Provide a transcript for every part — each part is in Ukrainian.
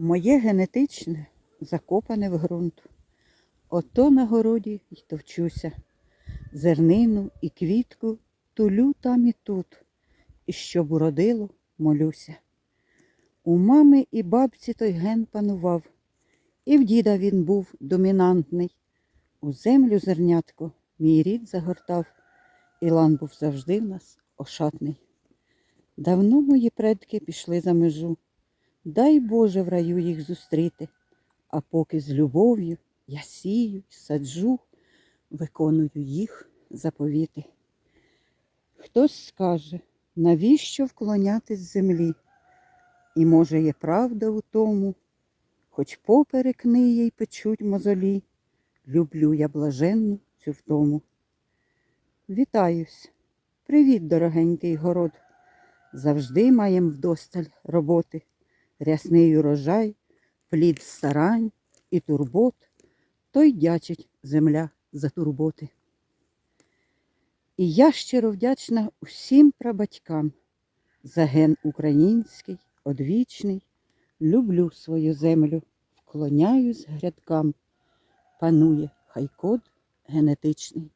Моє генетичне закопане в ґрунт. Ото на городі й товчуся. Зернину і квітку тулю там і тут, і щоб уродило, молюся. У мами і бабці той ген панував, і в діда він був домінантний. У землю зернятко мій рід загортав, і лан був завжди в нас ошатний. Давно мої предки пішли за межу. Дай Боже в раю їх зустріти, а поки з любов'ю я сію саджу, виконую їх заповіти. Хтось скаже, навіщо вклонятись землі? І може є правда у тому, хоч поперек ниє й печуть мозолі, люблю я блаженну цю втому. Вітаюсь, привіт, дорогенький город. Завжди маєм вдосталь роботи, рясний урожай, плід старань і турбот, то й дячить земля за турботи. І я щиро вдячна усім прабатькам за ген український, одвічний, люблю свою землю, вклоняюсь грядкам, панує хай код генетичний.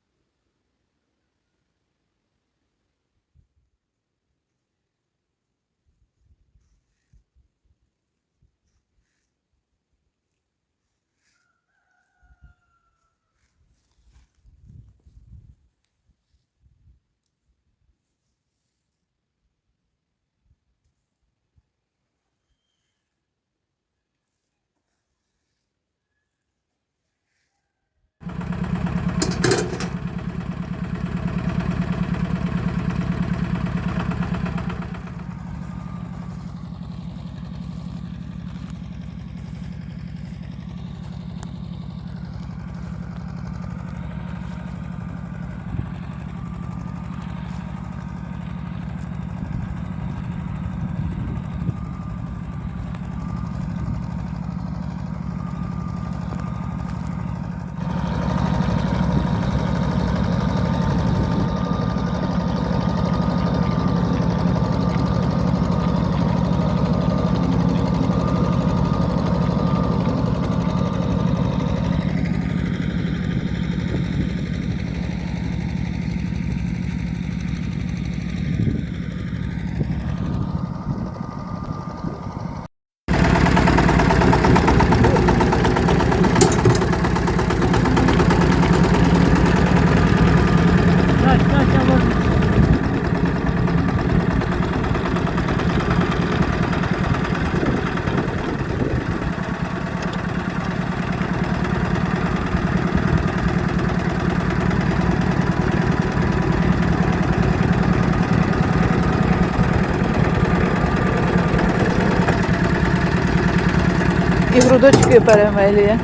І грудочки перемелює.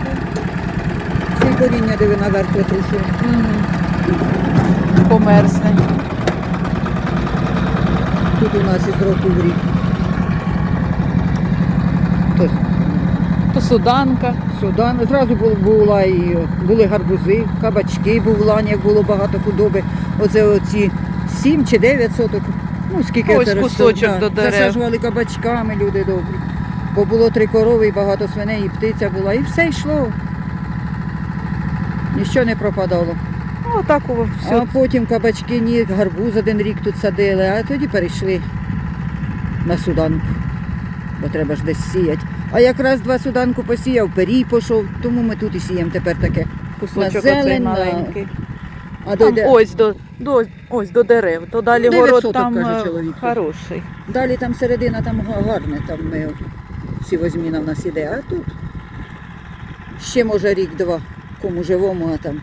Й коріння, де ви наверх витрушили. Померзне. Тут у нас із року в рік. То То суданка. Судан. Зразу бу- була і були гарбузи, кабачки був лань, як було багато худоби. Оце оці 7 чи 9 соток. Ну, скільки Ось це росте, кусочок до дерев. Засаджували кабачками, люди добрі. Бо було три корови, і багато свиней, і птиця була. І все йшло. Ніщо не пропадало. Ну, так у А потім кабачки, ні, гарбуз один рік тут садили, а тоді перейшли на суданку. Бо треба ж десь сіяти. А якраз два суданку посіяв, перій пішов, тому ми тут і сіємо тепер таке. Кусочок на оцей зелень, на- маленький. А Там де- ось до, до, ось до дерев. То далі Дев'ять город соток, там каже е, чоловік. хороший. далі там середина там га- гарне, там ми сівозміна в нас іде, а тут ще може рік-два, кому живому, а там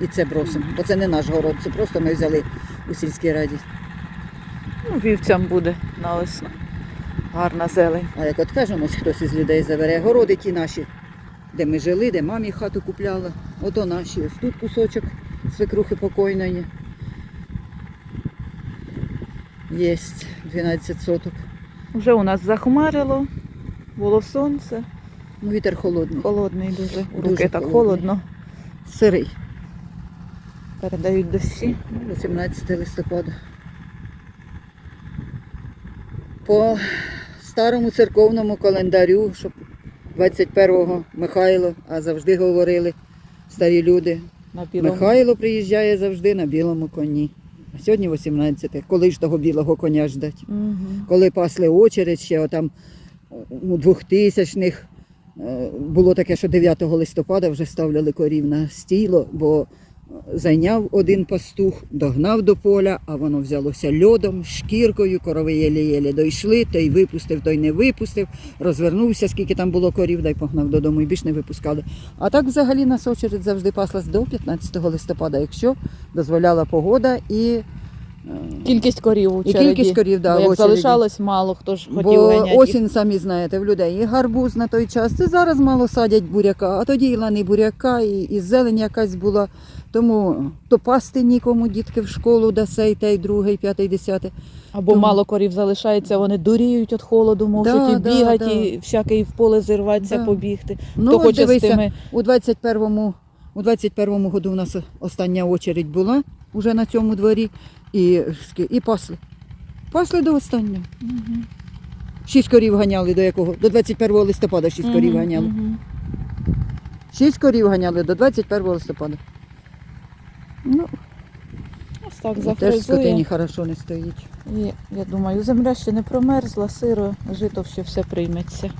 і це бросимо. Бо це не наш город, це просто ми взяли у сільській раді. Ну, вівцям буде на весну. Гарна зелень. А як от кажемо, ось хтось із людей забере городи ті наші, де ми жили, де мамі хату купляла. Ото наші. Ось тут кусочок свекрухи покойної. Є 12 соток. Вже у нас захмарило, було сонце. Ну, вітер холодний. Холодний дуже. У Дуже руки так холодний. холодно. Сирий. Передають дощі. 18 листопада. По старому церковному календарю, щоб 21-го Михайло, а завжди говорили старі люди. На білому. Михайло приїжджає завжди на білому коні. А сьогодні 18 Коли ж того білого коня ждать? Мгм. Коли пасли очередь ще отам у 2000-х, е, було таке, що 9 листопада вже ставляли корів на стіло, бо зайняв один пастух, догнав до поля, а воно взялося льодом, шкіркою, корови єлі-єлі дійшли, той випустив, той не випустив, розвернувся, скільки там було корів, дай погнав додому і більш не випускали. А так взагалі нас очередь завжди паслась до 15 листопада, якщо дозволяла погода і, е, Кількість корів у і череді. кількість корів да, Бо в як очереді. залишалось мало, хто ж хотів Бо ганяти. осінь, самі знаєте, в людей і гарбуз на той час. Це зараз мало садять буряка, а тоді і лани буряка, і, і зелень якась була. Тому то пасти нікому дітки в школу дасе, і те, і друге, і п'яте, і десяте. Або Тому- мало корів залишається, вони дуріють від холоду, можуть Да, і да, бігати, да. і всяке і в поле зірватися, Да. побігти. Ну, Хто хоче з дивися, тими. у 21-му, у 21-му году у нас остання очередь була уже на цьому дворі, і, і пасли. Пасли до останнього. Мгм. Шість корів ганяли до якого? До 21 листопада шість корів ганяли. мгм. Шість корів ганяли до 21 листопада. Ну, Ось так теж зафризує. скотині хорошо не стоїть. І, я думаю, земля ще не промерзла, сиро, жито ще все прийметься.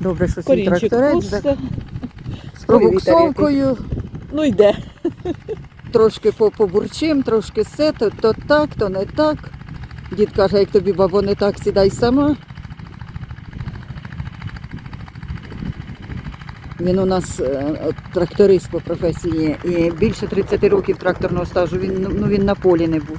Добре, що свій тракторець з пробуксовкою, Ну йде. Трошки по- побурчим, трошки все, то, то так, то не так. Дід каже, як тобі бабо не так, сідай сама. Він у нас е, тракторист по професії і більше 30 років тракторного стажу. Він, ну, він на полі не був.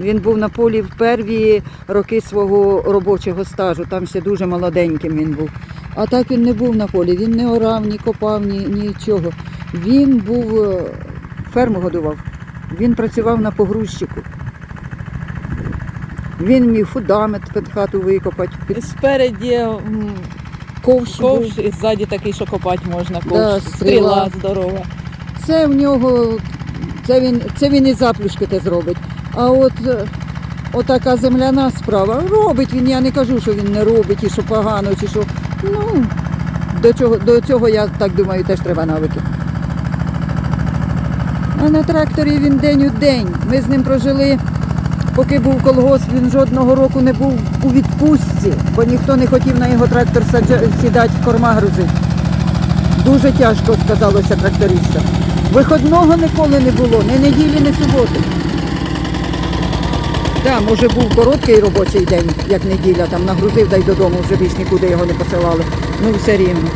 Він був на полі в перві роки свого робочого стажу, там ще дуже молоденьким він був. А так він не був на полі, він не орав, ні копав, ні, нічого. Він був е, ферму годував. Він працював на погрузчику. Він міг фундамент під хату викопати, під Спереді м, ковш. був. ковш, і ззаді такий, що копати можна. Ковш. Да, стріла. стріла. здорова. Це в нього, це він, це він і заплюшки те зробить. А от е, отака земляна справа робить він. Я не кажу, що він не робить і що погано, чи що. Ну, до цього, до цього я так думаю, теж треба навики. А на тракторі він день у день. Ми з ним прожили, поки був колгосп, він жодного року не був у відпустці, бо ніхто не хотів на його трактор сідати, корма грузити. Дуже тяжко сказалося трактористам. Виходного ніколи не було, ні неділі, ні суботи. Так, може був короткий робочий день, як неділя, там нагрузив да й додому, вже більш нікуди його не посилали. Ну, все рівно.